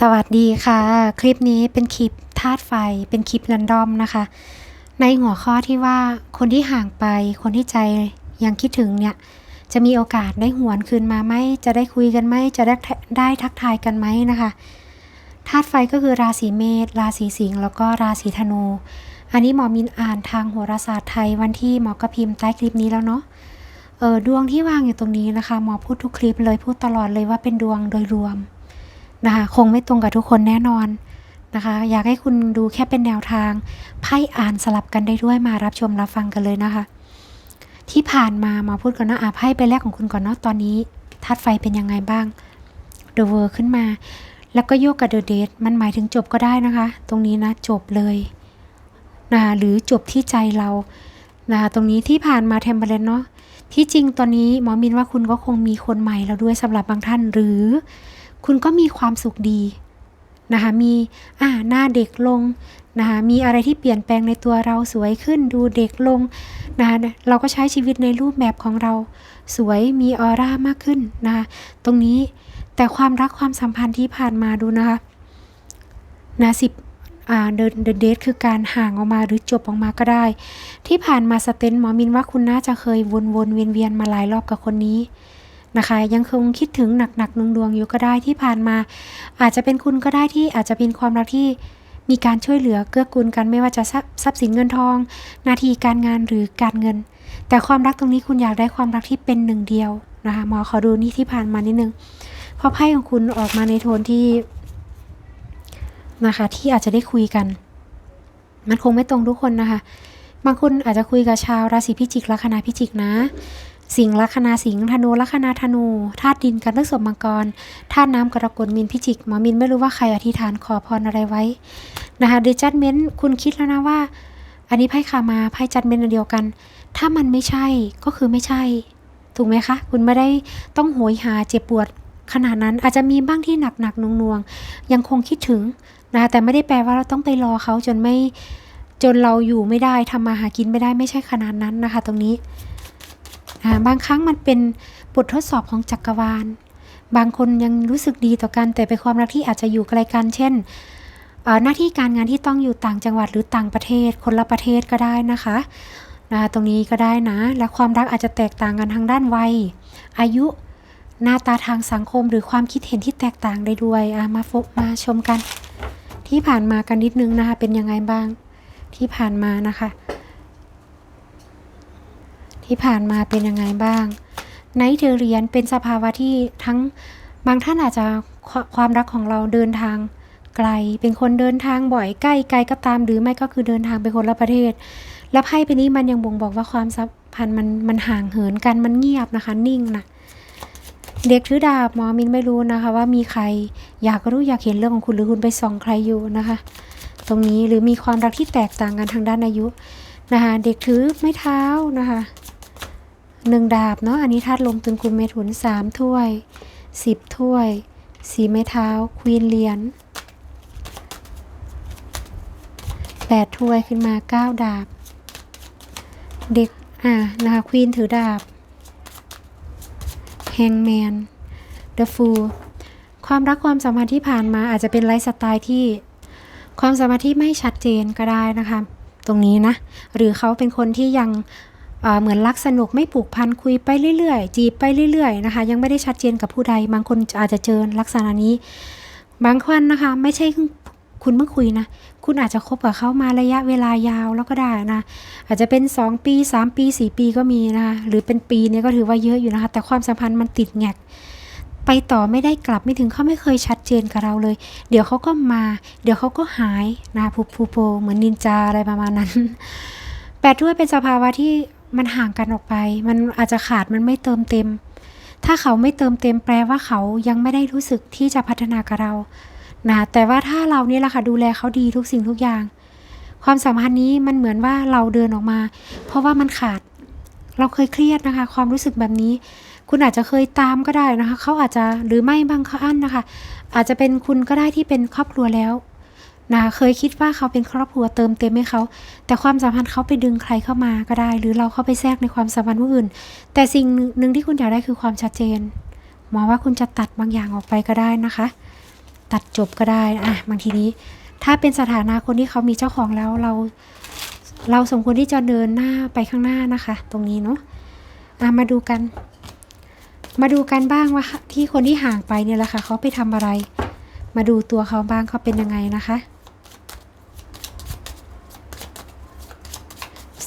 สวัสดีค่ะ คลิปนี้เป็นคลิปธาตุไฟเป็นคลิปรันดอมนะคะ ในหัวข้อที่ว่าคนที่ห่างไป คนที่ใจยังคิดถึงเนี่ย จะมีโอกาสได้หวนคืนมาไหมจะได้คุยกันไหมจะได้ได้ทักทายกันไหมนะคะธาตุไฟก็คือราศีเมษราศีสิงห์แล้วก็ราศีธนู อันนี้หมอมินอ่านทางโหราศาสตร์ไทยวันที่หมอกระพิมพ์ใต้คลิปนี้แล้วเนาะเออดวงที่วางอยู่ตรงนี้นะคะหมอพูดทุกคลิปเลยพูดตลอดเลยว่าเป็นดวงโดยรวม นะคะคงไม่ตรงกับทุกคนแน่นอนนะคะ อยากให้คุณดูแค่เป็นแนวทาง ไพ่อ่านสลับกันได้ด้วยมารับชมรับฟังกันเลยนะคะ ที่ผ่านมามาพูดก่อนนะอะไพ่ไปแรกของคุณก่อนเนาะตอนนี้ธาตุไฟเป็นยังไงบ้าง The World ขึ้นมา แล้วก็โยกกับ The Date มันหมายถึงจบก็ได้นะคะ ตรงนี้นะจบเลยนะคะหรือจบที่ใจเรานะคะตรงนี้ที่ผ่านมาเทมเ e เลนเนาะที่จริงตอนนี้หมอมินว่าคุณก็คงมีคนใหม่แล้วด้วยสำหรับบางท่านหรือ คุณก็มีความสุขดีนะคะมีอ่าหน้าเด็กลงนะคะมีอะไรที่เปลี่ยนแปลงในตัวเราสวยขึ้นดูเด็กลงนะคะเราก็ใช้ชีวิตในรูปแบบของเราสวยมีออร่ามากขึ้นนะคะตรงนี้แต่ความรักความสัมพันธ์ที่ผ่านมาดูนะคะนะสิบอ่าเดินเดเดทคือการห่างออกมาหรือจบออกมาก็ได้ ที่ผ่านมาสเตนหมอมินว่าคุณน่าจะเคยวนๆเวียนๆมาหลายรอบกับคนนี้ นะคะ ยังคงคิดถึงหนักๆนดวงๆอยู่ก็ได้ที่ผ่านมา อาจจะเป็นคุณก็ได้ที่อาจจะเป็นความรักที่มีการช่วยเหลือเกื้อกูลกันไม่ว่าจะทรัพย์สินเงินทองหน้าที่การงานหรือการเงิน แต่ความรักตรงนี้คุณอยากได้ความรักที่เป็นหนึ่งเดียวนะคะหมอขอดูนี่ที่ผ่านมานิดนึงเพราะไพ่ของคุณออกมาในโทนที่นะคะที่อาจจะได้คุยกัน มันคงไม่ตรงทุกคนนะคะ บางคนอาจจะคุยกับชาวราศีพิจิกลัคนาพิจิกนะ สิงห์ลัคนาสิงห์ธนูลัคนาธนูธาตุดินกันเลือกสมมังกรธาตุน้ำกรกฎมินพิจิกหมอมินไม่รู้ว่าใครอธิษฐานขอพรอะไรไว้นะคะเดจัดเมนต์คุณคิดแล้วนะว่า อันนี้ไพ่คามาไพ่จัดเมนต์เดียวกัน ถ้ามันไม่ใช่ก็คือไม่ใช่ ถูกไหมคะ คุณไม่ได้ต้องโหยหาเจ็บปวดขนาดนั้นอาจจะมีบ้างที่หนักหนักนวงนวงยังคงคิดถึงนะแต่ไม่ได้แปลว่าเราต้องไปรอเขาจนไม่จนเราอยู่ไม่ได้ทำมาหากินไม่ได้ไม่ใช่ขนาดนั้นนะคะ ตรงนี้ บางครั้งมันเป็นบททดสอบของจักรวาล บางคนยังรู้สึกดีต่อกันแต่เป็นความรักที่อาจจะอยู่ไกลกันเช่นหน้าที่การงานที่ต้องอยู่ต่างจังหวัดหรือต่างประเทศ คนละประเทศก็ได้นะคะนะตรงนี้ก็ได้นะ และความรักอาจจะแตกต่างกันทางด้านวัย อายุหน้าตาทางสังคมหรือความคิดเห็นที่แตกต่างได้ด้วยมาฟกมาชมกัน ที่ผ่านมากันนิดนึงนะคะเป็นยังไงบ้างที่ผ่านมานะคะ ที่ผ่านมาเป็นยังไงบ้างไนท์เธอเรียนเป็นสภาวะที่ทั้งบางท่านอาจจะความรักของเราเดินทางไกล เป็นคนเดินทางบ่อยใกล้ไกลก็ตามหรือไม่ก็คือเดินทางไปคนละประเทศ และไพ่ไปนี้มันยังบ่งบอกว่าความสัมพันธ์มันมันห่างเหินกันมันเงียบนะคะ นิ่งนะเด็กถือดาบหมอมินไม่รู้นะคะ ว่ามีใครอยากรู้อยากเห็นเรื่องของคุณหรือคุณไปส่องใครอยู่นะคะ ตรงนี้หรือมีความรักที่แตกต่างกันทางด้านอายุนะคะ เด็กถือไม้เท้านะคะ หนึ่งดาบเนาะอันนี้ธาตุลมตึงกุมเมถุนสามถ้วยสิบถ้วยสีไม้เท้าควีนเหรียญแปดถ้วยขึ้นมาเก้าดาบ เด็กอ่านะคะควีนถือดาบแฮงแมนเดอะฟูความรักความสัมพันธ์ที่ผ่านมาอาจจะเป็นไลฟ์สไตล์ที่ความสัมพันธ์ที่ไม่ชัดเจนก็ได้นะคะ ตรงนี้นะ หรือเขาเป็นคนที่ยัง เหมือนรักสนุกไม่ผูกพันคุยไปเรื่อยๆ จีบไปเรื่อยๆนะคะยังไม่ได้ชัดเจนกับผู้ใด บางคนอาจจะเจอลักษณะนี้ บางคนนะคะ ไม่ใช่คุณเมื่อคุยนะ คุณอาจจะคบกับเขามาระยะเวลายาวแล้วก็ได้นะ อาจจะเป็น 2 ปี 3 ปี 4 ปีก็มีนะคะหรือเป็นปีเนี่ยก็ถือว่าเยอะอยู่นะคะ แต่ความสัมพันธ์มันติดแงกไปต่อไม่ได้กลับไม่ถึงเขาไม่เคยชัดเจนกับเราเลย เดี๋ยวเขาก็มา เดี๋ยวเขาก็หายนะผูผูโปเหมือนนินจาอะไรประมาณนั้น แปดถ้วยเป็นสภาวะที่ มันห่างกันออกไป มันอาจจะขาดมันไม่เติมเต็ม ถ้าเขาไม่เติมเต็มแปลว่าเขายังไม่ได้รู้สึกที่จะพัฒนากับเรานะแต่ว่าถ้าเรานี่แหละค่ะดูแลเขาดีทุกสิ่งทุกอย่าง ความสัมพันธ์นี้มันเหมือนว่าเราเดินออกมา เพราะว่ามันขาด เราเคยเครียดนะคะ ความรู้สึกแบบนี้ คุณอาจจะเคยตามก็ได้นะคะ เขาอาจจะหรือไม่บางอันนะคะ อาจจะเป็นคุณก็ได้ที่เป็นครอบครัวแล้ว นะเคยคิดว่าเขาเป็นครอบครัวเติมเต็มให้เขา แต่ความสัมพันธ์เขาไปดึงใครเข้ามาก็ได้ หรือเราเข้าไปแทรกในความสัมพันธ์ผู้อื่น แต่สิ่งหนึ่งที่คุณอยากได้คือความชัดเจนหมอว่าคุณจะตัดบางอย่างออกไปก็ได้นะคะ ตัดจบก็ได้อะบางทีนี้ ถ้าเป็นสถานะคนที่เขามีเจ้าของแล้วเรา เราสมควรที่จะเดินหน้าไปข้างหน้านะคะ ตรงนี้เนาะะมาดูกัน มาดูกันบ้างว่าที่คนที่ห่างไปเนี่ยแหละค่ะเขาไปทำอะไร มาดูตัวเขาบ้างเขาเป็นยังไงนะคะ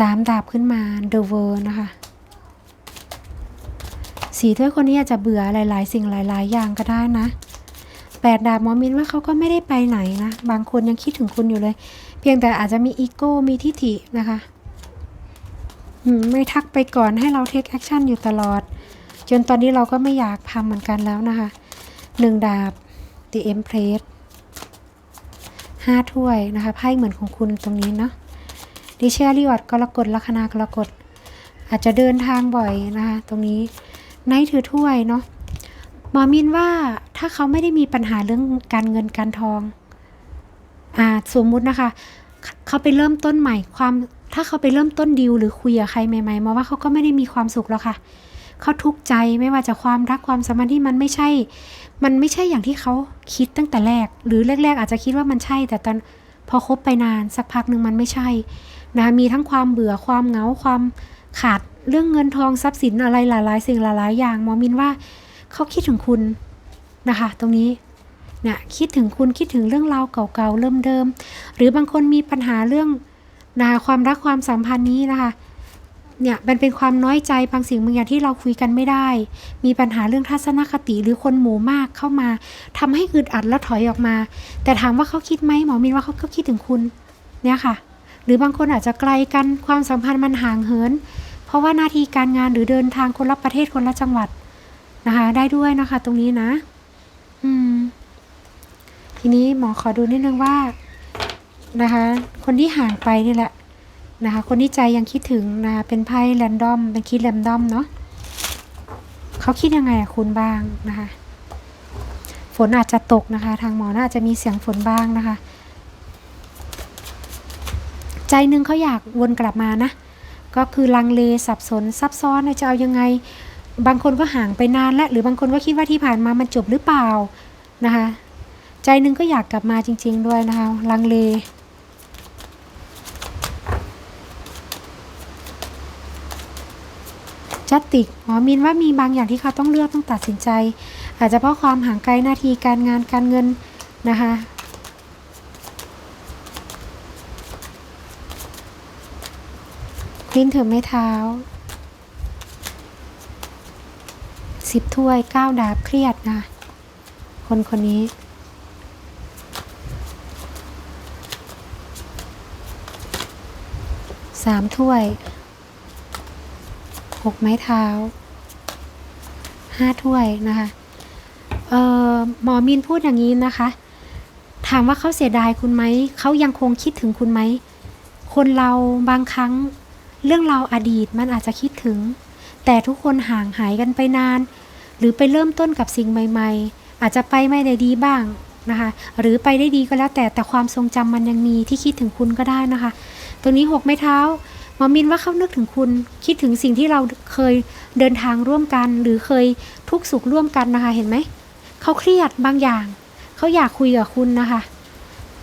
สามดาบขึ้นมา The World นะคะ สีถ้วยคนนี้อาจจะเบื่อหลาย ๆ สิ่งหลาย ๆ อย่างก็ได้นะแปดดาบมอมินว่าเขาก็ไม่ได้ไปไหนนะ บางคนยังคิดถึงคุณอยู่เลย เพียงแต่อาจจะมีอีโก้มีทิฐินะคะไม่ทักไปก่อนให้เราเทคแอคชั่นอยู่ตลอด จนตอนนี้เราก็ไม่อยากทำเหมือนกันแล้วนะคะหนึ่งดาบ The Empress ห้าถ้วยนะคะไพ่เหมือนของคุณตรงนี้เนาะ ดิเชียริออดกรกฎลัคนากรกฎอาจจะเดินทางบ่อยนะคะ ตรงนี้ไนท์ถือถ้วยเนาะหมอมินว่าถ้าเขาไม่ได้มีปัญหาเรื่องการเงินการทองอ่าสมมุตินะคะ เขาไปเริ่มต้นใหม่ความถ้าเขาไปเริ่มต้นดีลหรือคุยกับใครใหม่ๆมาว่าเขาก็ไม่ได้มีความสุขแล้วค่ะ เขาทุกข์ใจไม่ว่าจะความรักความสัมพันธ์ที่มันไม่ใช่ มันไม่ใช่อย่างที่เขาคิดตั้งแต่แรก หรือแรก ๆ อาจจะคิดว่ามันใช่ แต่ตอนพอคบไปนานสักพักหนึ่งมันไม่ใช่ นะมีทั้งความเบื่อความเหงาความขาดเรื่องเงินทองทรัพย์สินอะไรหลาย ๆ สิ่งหลาย ๆ อย่างหมอมินว่าเขาคิดถึงคุณนะคะ ตรงนี้เนี่ยคิดถึงคุณคิดถึงเรื่องราวเก่าๆเริ่มเดิม หรือบางคนมีปัญหาเรื่องนะความรักความสัมพันธ์นี้นะคะเนี่ยมันเป็นความน้อยใจบางสิ่งบางอย่างที่เราคุยกันไม่ได้ มีปัญหาเรื่องทัศนคติหรือคนหมู่มากเข้ามาทำให้อึดอัดแล้วถอยออกมา แต่ถามว่าเขาคิดไหมหมอมินว่าเขาก็คิดถึงคุณเนี่ยค่ะ หรือบางคนอาจจะไกลกันความสัมพันธ์มันห่างเหิน เพราะว่าหน้าที่การงานหรือเดินทางคนละประเทศคนละจังหวัดนะคะ ได้ด้วยนะคะ ตรงนี้นะ อืม ทีนี้หมอขอดูนิดนึงว่านะคะ คนที่ห่างไปนี่แหละนะคะ คนที่ใจยังคิดถึงนะคะเป็นไพ่แรนดอมเป็นคิดแรนดอมเนาะเขาคิดยังไงอะคุณบ้างนะคะ ฝนอาจจะตกนะคะ ทางหมอน่าจะมีเสียงฝนบ้างนะคะ ใจหนึ่งเขาอยากวนกลับมานะ ก็คือลังเลสับสนซับซ้อนจะเอายังไง บางคนก็ห่างไปนานและหรือบางคนก็คิดว่าที่ผ่านมามันจบหรือเปล่านะคะ ใจหนึ่งก็อยากกลับมาจริง ๆ ด้วยนะคะ ลังเลจัตติกหมอมินว่ามีบางอย่างที่เขาต้องเลือกต้องตัดสินใจ อาจจะเพราะความห่างไกลหน้าที่การงานการเงินนะคะ ลิ้นถือไม้เท้าสิบถ้วยเก้าดาบเครียดนะ คนคนนี้ สามถ้วย หกไม้เท้า ห้าถ้วยนะคะ เอ่อ หมอมินพูดอย่างนี้นะคะ ถามว่าเขาเสียดายคุณไหม เขายังคงคิดถึงคุณไหม คนเราบางครั้ง เรื่องเราวอดีตมันอาจจะคิดถึง แต่ทุกคนห่างหายกันไปนาน หรือไปเริ่มต้นกับสิ่งใหม่ ๆ อาจจะไปไม่ได้ดีบ้างนะคะ หรือไปได้ดีก็แล้วแต่แต่ความทรงจำมันยังมีที่คิดถึงคุณก็ได้นะคะตัวนี้หกไม้เท้าหมอมินว่าเขานึกถึงคุณคิดถึงสิ่งที่เราเคยเดินทางร่วมกัน หรือเคยทุกข์สุขร่วมกันนะคะ เห็นไหมเขาเครียดบางอย่างเขาอยากคุยกับคุณนะคะ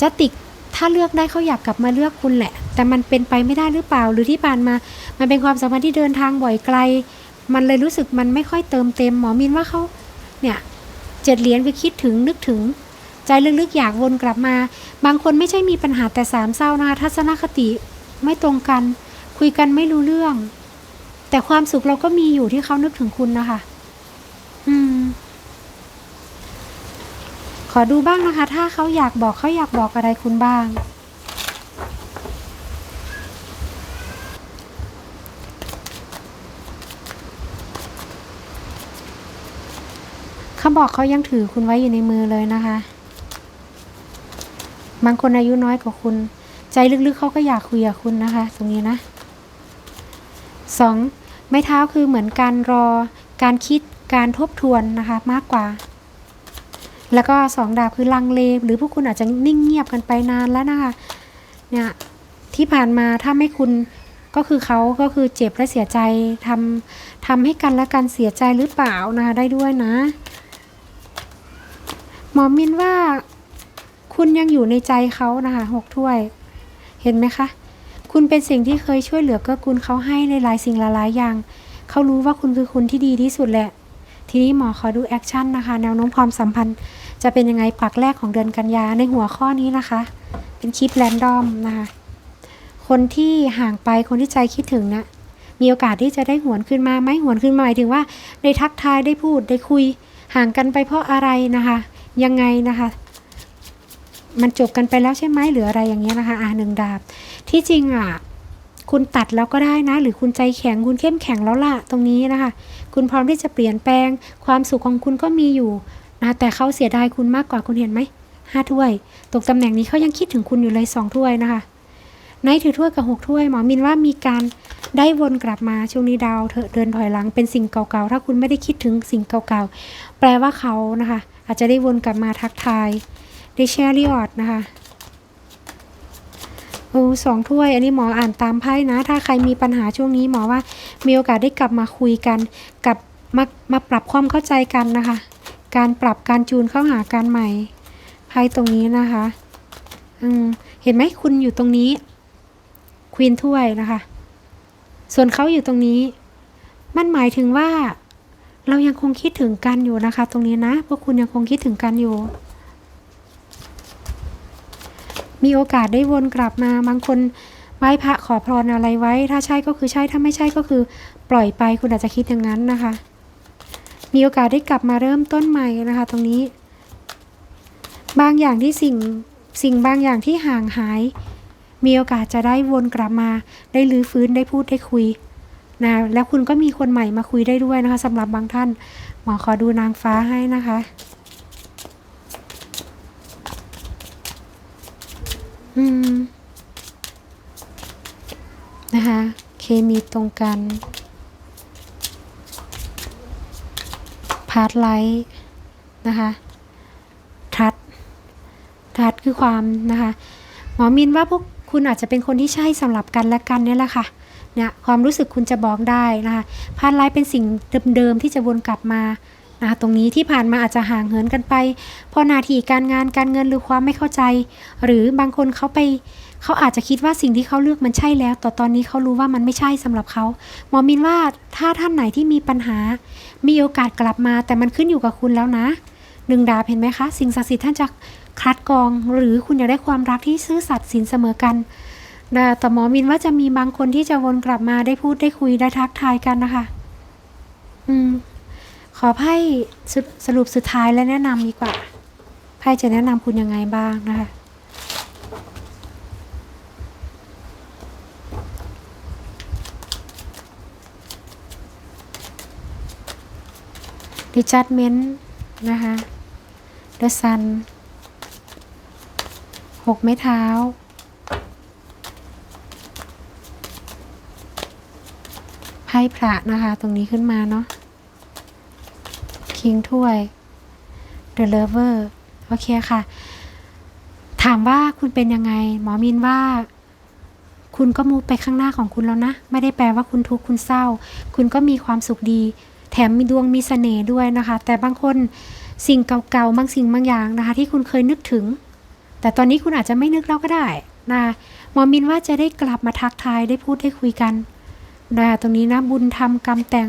จะติกถ้าเลือกได้เขาอยากกลับมาเลือกคุณแหละ แต่มันเป็นไปไม่ได้หรือเปล่าหรือที่ผ่านมา มันเป็นความสัมพันธ์ที่เดินทางบ่อยไกล มันเลยรู้สึกมันไม่ค่อยเติมเต็มหมอมินว่าเขาเนี่ยเจ็ดเหรียญคือคิดถึงนึกถึง ใจลึกๆอยากวนกลับมา บางคนไม่ใช่มีปัญหาแต่สามเศร้านะคะทัศนคติไม่ตรงกัน คุยกันไม่รู้เรื่อง แต่ความสุขเราก็มีอยู่ที่เขานึกถึงคุณนะคะ อืม ขอดูบ้างนะคะ ถ้าเขาอยากบอกเขาอยากบอกอะไรคุณบ้าง เขาบอกเขายังถือคุณไว้อยู่ในมือเลยนะคะ บางคนอายุน้อยกว่าคุณ ใจลึกๆเขาก็อยากคุยกับคุณนะคะ ตรงนี้นะสองไม้เท้าคือเหมือนการรอ การคิดการทบทวนนะคะมากกว่า แล้วก็สองดาบคือลังเล หรือพวกคุณอาจจะนิ่งเงียบกันไปนานแล้วนะคะเนี่ยที่ผ่านมาถ้าไม่คุณก็คือเขาก็คือเจ็บและเสียใจทำทำให้กันและกันเสียใจหรือเปล่านะคะได้ด้วยนะ หมอมินว่า คุณยังอยู่ในใจเขานะคะหกถ้วย เห็นไหมคะ คุณเป็นสิ่งที่เคยช่วยเหลือเก็กูลเขาให้ในหลายสิ่งหลายอย่าง เขารู้ว่าคุณคือคุณที่ดีที่สุดแหละ ทีนี้หมอขอดูแอคชั่นนะคะ แนวโน้มความสัมพันธ์ จะเป็นยังไงปักแรกของเดือนกันยาในหัวข้อนี้นะคะ เป็นคลิปแรนดอมนะคะ คนที่ห่างไปคนที่ใจคิดถึงเนะี่ยมีโอกาสที่จะได้หวนขึ้นมาไหมหวนขึ้นมาหมายถึงว่าได้ทักทายได้พูดได้คุยห่างกันไปเพราะอะไรนะคะ ยังไงนะคะมันจบกันไปแล้วใช่ไหมหรืออะไรอย่างเงี้ยนะคะอ่าหนึ่งดาบ ที่จริงอะคุณตัดแล้วก็ได้นะ หรือคุณใจแข็งคุณเข้มแข็งแล้วล่ะตรงนี้นะคะ คุณพร้อมที่จะเปลี่ยนแปลง ความสุขของคุณก็มีอยู่นะแต่เขาเสียดายคุณมากกว่าคุณเห็นไหมห้าถ้วย ตกตำแหน่งนี้เขายังคิดถึงคุณอยู่เลยสองถ้วยนะคะ ในถือถ้วยกับหกถ้วย หมอมินว่ามีการได้วนกลับมาช่วงนี้ดาวเธอเดินถอยหลังเป็นสิ่งเก่าๆ ถ้าคุณไม่ได้คิดถึงสิ่งเก่าๆ แปลว่าเขานะคะ อาจจะได้วนกลับมาทักทายได้แชร์ริออดนะคะโอ้สองถ้วย อันนี้หมออ่านตามไพ่นะ ถ้าใครมีปัญหาช่วงนี้หมอว่ามีโอกาสได้กลับมาคุยกันกับมามาปรับความเข้าใจกันนะคะ การปรับการจูนเข้าหากันใหม่ไพ่ตรงนี้นะคะ อืมเห็นไหมคุณอยู่ตรงนี้ ควีนถ้วยนะคะ ส่วนเขาอยู่ตรงนี้ มันหมายถึงว่า เรายังคงคิดถึงกันอยู่นะคะ ตรงนี้นะ พวกคุณยังคงคิดถึงกันอยู่ มีโอกาสได้วนกลับมา บางคนไหว้พระขอพรอะไรไว้ ถ้าใช่ก็คือใช่ ถ้าไม่ใช่ก็คือ ปล่อยไป คุณอาจจะคิดอย่างนั้นนะคะ มีโอกาสได้กลับมาเริ่มต้นใหม่นะคะ ตรงนี้ บางอย่างที่สิ่งสิ่งบางอย่างที่ห่างหาย มีโอกาสจะได้วนกลับมา ได้ลื้อฟื้นได้พูดได้คุยนะแล้วคุณก็มีคนใหม่มาคุยได้ด้วยนะคะสำหรับบางท่าน หมอขอดูนางฟ้าให้นะคะอืมนะคะเคมีตรงกันพาร์ทไลท์นะคะทัดทัดคือความนะคะหมอมินว่าพวก คุณอาจจะเป็นคนที่ใช่สำหรับกันและกันเนี่ยแหละค่ะเนี่ยความรู้สึกคุณจะบอกได้นะคะพาดไลฟ์เป็นสิ่งเดิมๆที่จะวนกลับมานะคะตรงนี้ที่ผ่านมาอาจจะห่างเหินกันไปพราะนาทีการงานการเงินหรือความไม่เข้าใจ หรือบางคนเขาไปเขาอาจจะคิดว่าสิ่งที่เขาเลือกมันใช่แล้ว แต่ตอนนี้เขารู้ว่ามันไม่ใช่สำหรับเขาหมอมินว่าถ้าท่านไหนที่มีปัญหา มีโอกาสกลับมา แต่มันขึ้นอยู่กับคุณแล้วนะหนึ่งดาบเห็นไหมคะ สิ่งศักดิ์สิทธิ์ท่านจะ คัดกรอง หรือคุณอยากได้ความรักที่ซื่อสัตย์สินเสมอกันนะแต่หมอมินว่าจะมีบางคนที่จะวนกลับมาได้พูดได้คุยได้ทักทายกันนะคะ อืม ขอไพ่สสรุปสุดท้ายและแนะนำดีกว่าไพ่จะแนะนำคุณยังไงบ้างนะคะดิจัดเมนต์นะคะ The Sun หกไม้เท้า ไพ่พระนะคะ ตรงนี้ขึ้นมาเนาะ คิงถ้วย The Lover โอเคค่ะ ถามว่าคุณเป็นยังไง หมอมินว่า คุณก็มูไปข้างหน้าของคุณแล้วนะ ไม่ได้แปลว่าคุณทุกข์คุณเศร้า คุณก็มีความสุขดี แถมมีดวงมีเสน่ห์ด้วยนะคะ แต่บางคนสิ่งเก่าๆ บางสิ่งบางอย่างนะคะ ที่คุณเคยนึกถึง แต่ตอนนี้คุณอาจจะไม่นึกแล้วก็ได้นะหมอมินว่าจะได้กลับมาทักทายได้พูดได้คุยกันนะตรงนี้นะบุญทำกรรมแต่ง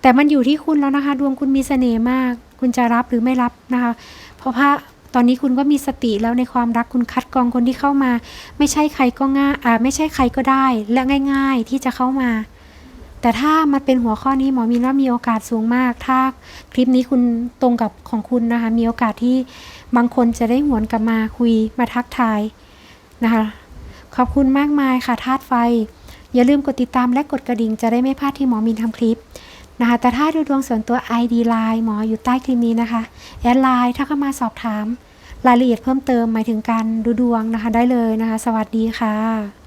แต่มันอยู่ที่คุณแล้วนะคะ ดวงคุณมีเสน่ห์มาก คุณจะรับหรือไม่รับนะคะ เพราะพระตอนนี้คุณก็มีสติแล้วในความรักคุณคัดกรองคนที่เข้ามา ไม่ใช่ใครก็ง่ายอ่าไม่ใช่ใครก็ได้ และง่าย ๆ ที่จะเข้ามา แต่ถ้ามันเป็นหัวข้อนี้หมอมีนว่ามีโอกาสสูงมาก ถ้าคลิปนี้คุณตรงกับของคุณนะคะ มีโอกาสที่บางคนจะได้หวนกลับมาคุยมาทักทายนะคะ ขอบคุณมากมายค่ะธาตุไฟ อย่าลืมกดติดตามและกดกระดิ่งจะได้ไม่พลาดที่หมอมีนทำคลิปนะคะ แต่ถ้าดูดวงส่วนตัว ID Line หมออยู่ใต้คลิปนี้นะคะ แอดไลน์ถ้าเข้ามาสอบถาม รายละเอียดเพิ่มเติมหมายถึงการดูดวงนะคะได้เลยนะคะ สวัสดีค่ะ